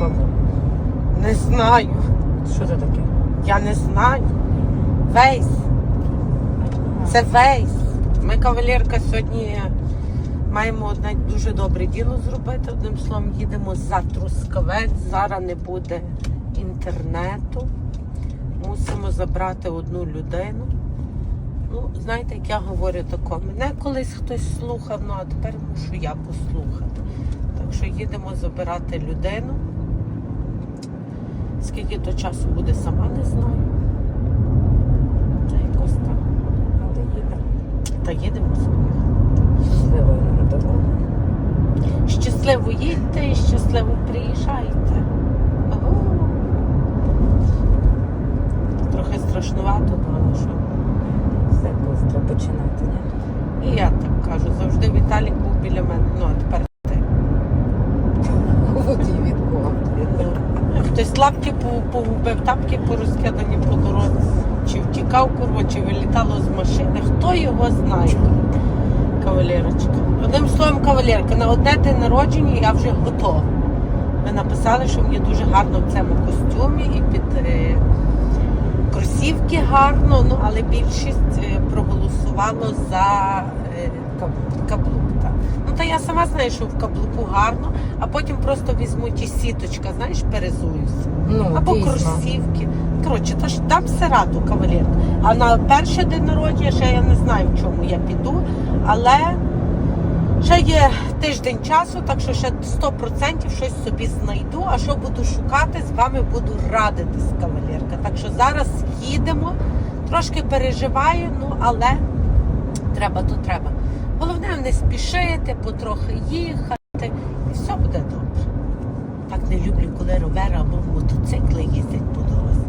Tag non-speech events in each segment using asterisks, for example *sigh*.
що? Не знаю. Що це таке? Я не знаю. Вейс. Це вейс. Ми кавалерка сьогодні маємо одне дуже добре діло зробити. Одним словом, їдемо за Трускавець. Зараз не буде інтернету. Мусимо забрати одну людину. Ну, знаєте, як я говорю тако, мене колись хтось слухав, ну а тепер мушу я послухати. Так що їдемо забирати людину. Скільки то часу буде, сама не знаю. Та якось так. Але їде. Та їдемо. Щасливо нам дорогу. Щасливо їдьте і щасливо приїжджайте. Ого. Трохи страшнувато, але що. Все быстро починати, ні? І я так кажу, завжди Віталік був біля мене. Ну, а тепер ти. *laughs* Хтось лапки по- погубив, тапки порозкидані по дорозі. Чи втікав курва, чи вилітало з машини. Хто його знає? Кавалерочка. Одним словом, кавалерка, на одне день народження я вже готова. Ви написали, що мені дуже гарно в цьому костюмі і під е, кросівки гарно, ну але більшість е, проголосувало за каблук. Так. Ну та я сама знаю, що в каблуку гарно, а потім просто візьму ті сіточка, знаєш, перезуюся. Ну, Або дійсно. кросівки. Коротше, то ж дам все раду, кавалерка. А на перший день народження ще я не знаю, в чому я піду, але ще є тиждень часу, так що ще 100% щось собі знайду. А що буду шукати, з вами буду радитись, кавалерка. Так що зараз їдемо, трошки переживаю, ну але треба, то треба. Головне не спішити, потрохи їхати, і все буде добре. Так не люблю, коли ровери або мотоцикли їздять по дорозі.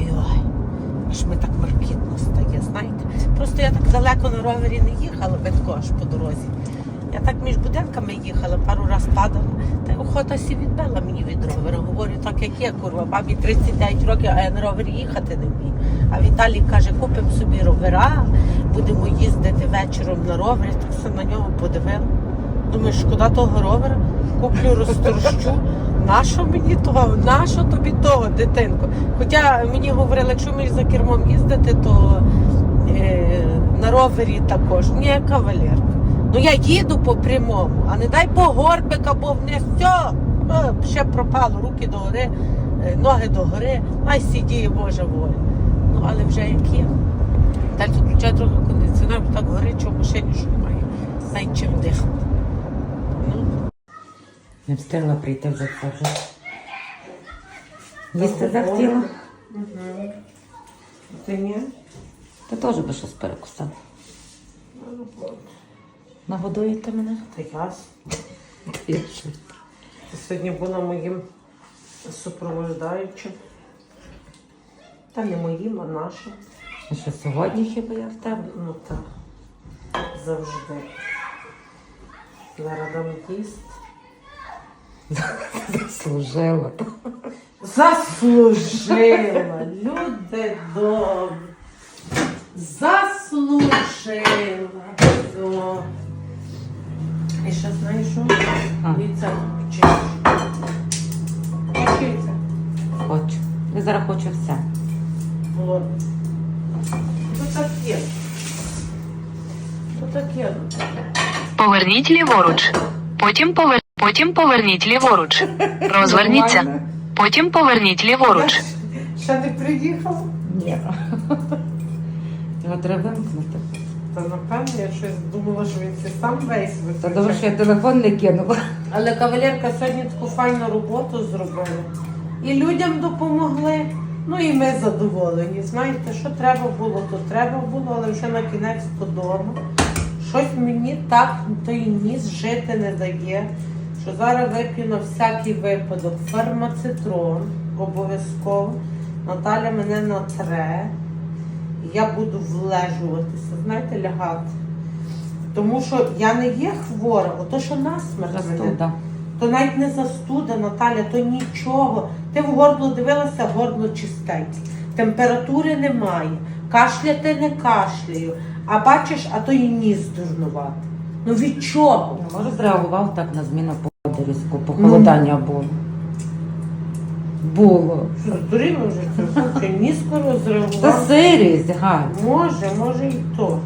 І ой, аж ми так маркітно стає, знаєте. Просто я так далеко на ровері не їхала, битко аж по дорозі. Я так між будинками їхала, пару раз падала, та й охота сі відбила мені від ровера. Говорю, так як є, курва, бабі 39 років, а я на ровері їхати не вмію. А Віталій каже, купимо собі ровера, будемо їздити вечором на ровері, так все на нього подивила. Думаю, шкода того ровера, куплю, розторщу. Нащо мені того? Нащо тобі того, дитинко? Хоча мені говорили, якщо вмієш за кермом їздити, то е, на ровері також. Ні, кавалерка. Ну я їду по прямому, а не дай по горбик або вниз. Все, ще пропало, руки догори, е, ноги догори, ай сидіє Божа воля. Ну, але вже як є. Далі включай трохи кондиціонер, бо так горить, в машині шумає. Знай чим дихати. Ну, Не встигла прийти це вже. Їсти захотіла? ти ні? Ти теж би щось перекусав. Нагодуєте мене? Та. Я сьогодні була моїм супроводжаючим. Та не моїм, а нашим. А що сьогодні хіба я в тебе? Ну так. Завжди. Зараз дам їсти. Заслужила. Заслужила, люди добрі. Заслужила. І ще знаєш що? А. Віця вчиш. Вчиться. Хочу. Я зараз хочу все. Було. То так є. То так є. Поверніть ліворуч. Потім повер... Потім поверніть ліворуч. Розверніться. Нормально? Потім поверніть ліворуч. Ще не приїхала? Ні. Його треба вимкнути. Та напевно, я щось думала, що він це сам весь Та виключає. добре, що я телефон не кинула. Але кавалерка сьогодні таку файну роботу зробила. І людям допомогли. Ну і ми задоволені. Знаєте, що треба було, то треба було, але вже на кінець додому. Щось мені так той ніс жити не дає. Що зараз вип'ю на всякий випадок фармацитрон обов'язково. Наталя мене натре. Я буду влежуватися, знаєте, лягати. Тому що я не є хвора, ото що насмерть мене. Застуда. То навіть не застуда, Наталя, то нічого. Ти в горло дивилася, горло чистеньке. Температури немає. Кашляти не кашляю. А бачиш, а то і ніс дурнувати. Ну від чого? Може, зреагував так на зміну погоди різку, похолодання було. Було. Що вже це? Слухай, ніс Та розривував. сирість, Галь. Може, може і то.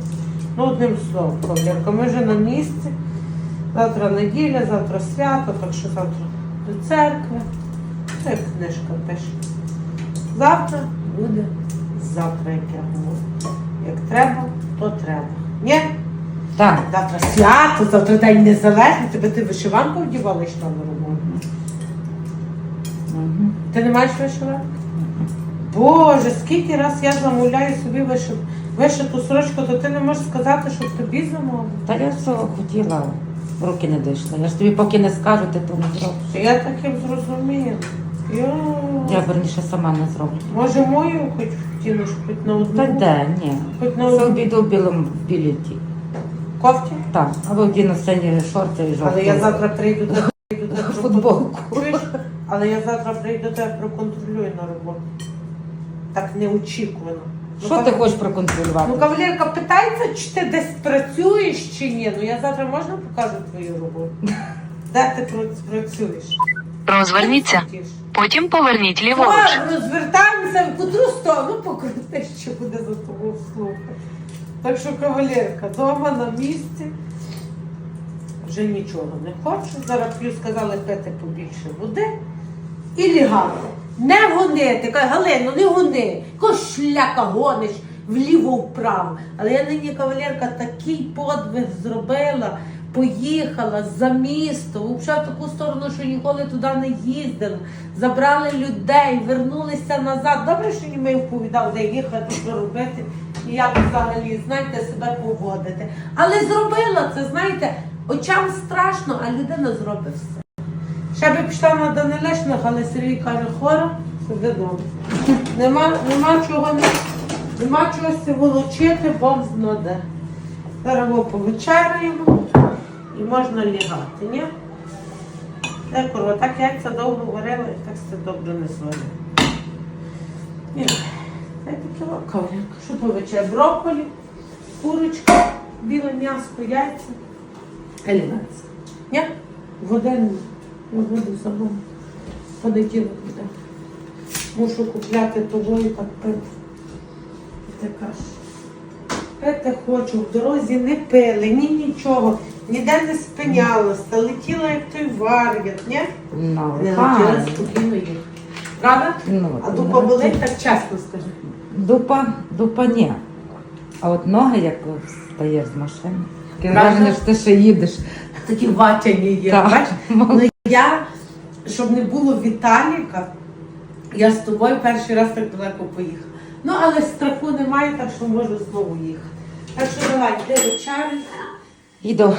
Ну, одним словом, Ковлярка, ми вже на місці. Завтра неділя, завтра свято, так що завтра до церкви. Це як книжка пише. Завтра буде завтра, як я говорю. Як треба, то треба. Ні? Так. Завтра свято, завтра день незалежності. Тебе ти вишиванку вдівала і йшла на роботу. Ти не маєш вишиванки? Боже, скільки раз я замовляю собі вишив... вишиту сорочку, то ти не можеш сказати, щоб тобі замовили. Та я все хотіла, руки не дійшли. Я ж тобі поки не скажу, ти то не зробиш. Я таким зрозуміла. Йо. Я верніше сама не зроблю. Може мою хоч втінеш, хоч на одну? Та де, ні. Хоч на одну обіду в білому в білій ті. кофті? Так, або вдіну сині шорти і жовті. Але я завтра прийду *laughs* до прийду до Футболку. Але я завтра прийду до тебе проконтролюю на роботу. Так неочікувано. Ну, Що кав- ти хочеш проконтролювати? Ну, кавалерка питається, чи ти десь працюєш чи ні. Ну я завтра можна покажу твою роботу? *laughs* Де ти працюєш? Розверніться. Потім поверніть ліворуч. Розвертаємося в котру сторону, покрути, що буде за тобою слухати. Так що, кавалерка, вдома на місці. Вже нічого не хочу. Зараз плюс сказали пити побільше води і лягати. Не гонити. Каже, Галино, не гони. Якось шляка гониш вліво-вправо. Але я нині кавалерка такий подвиг зробила. Поїхала за місто, взагалі в таку сторону, що ніколи туди не їздила. Забрали людей, вернулися назад. Добре, що не мені повідав, де їхати, що робити, і як взагалі, знаєте, себе поводити. Але зробила це, знаєте, очам страшно, а людина зробить все. Ще би пішла на Данилешних, але Сергій каже, хора, сиди вдома. Нема, нема чого не, нема чого се волочити, Бог знаде. Зараз повечеряємо і можна лягати, ні? Де корова, так яйця довго варила і так все добре не зварила. Ні, це таке кавалерка. Що повече? Брокколі, курочка, біле м'ясо, яйця. Еліганс. Ні? Годину. Буду забув. Понеділок буде. Мушу купляти того і так пити. І ти кажеш. Пити хочу, в дорозі не пили, ні нічого, ніде не спинялася, летіла як той вар'ят, ні? Ну, Не летіла спокійно їхати. Правда? Ну, А ти дупа не болить, так чесно скажи. Дупа, дупа ні. А от ноги, як встаєш з машини. Таке Правда? враження, що ти ще їдеш. Такі ватяні є. Так. Бачиш? Ну я, щоб не було Віталіка, я з тобою перший раз так далеко поїхала. Ну, але страху немає, так що можу знову їхати. Так що давай, де вечеря? Йду.